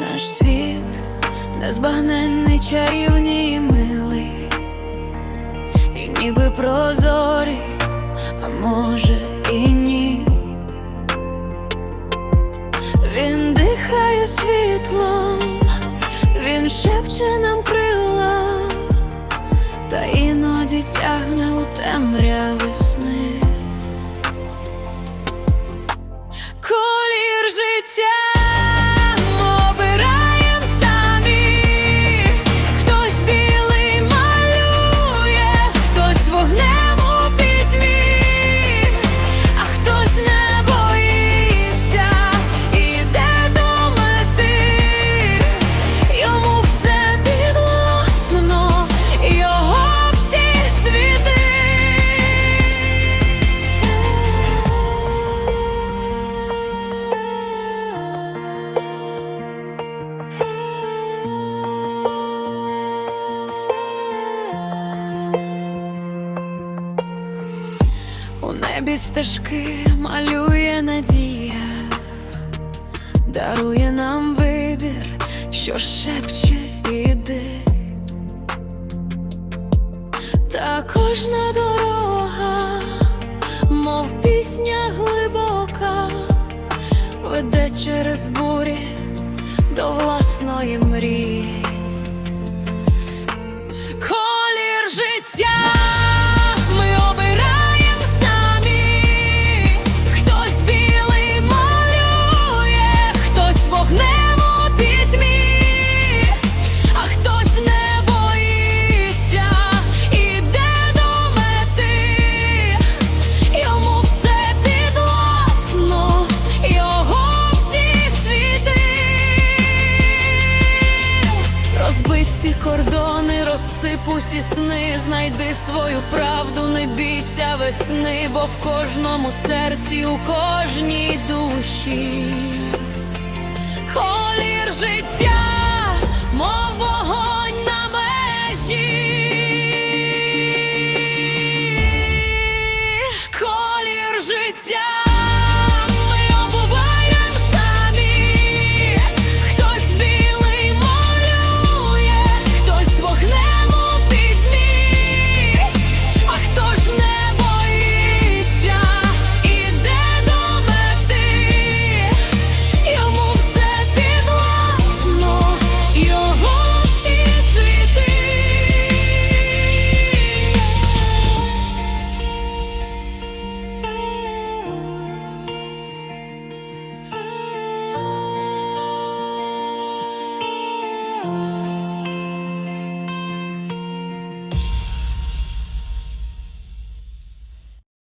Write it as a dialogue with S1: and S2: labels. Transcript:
S1: наш світ незбагненний, чарівний і милий, і ніби прозорий, а може і ні. Він дихає світлом, він шепче нам крила, та іноді тягне у темряви небі стежки малює надія, дарує нам вибір, що шепче іди. Та кожна дорога, мов пісня глибока, веде через бурі до власної мрії. Розсипу усі сни, знайди свою правду, не бійся весни, бо в кожному серці, у кожній душі, колір життя, мов вогонь на межі, колір життя.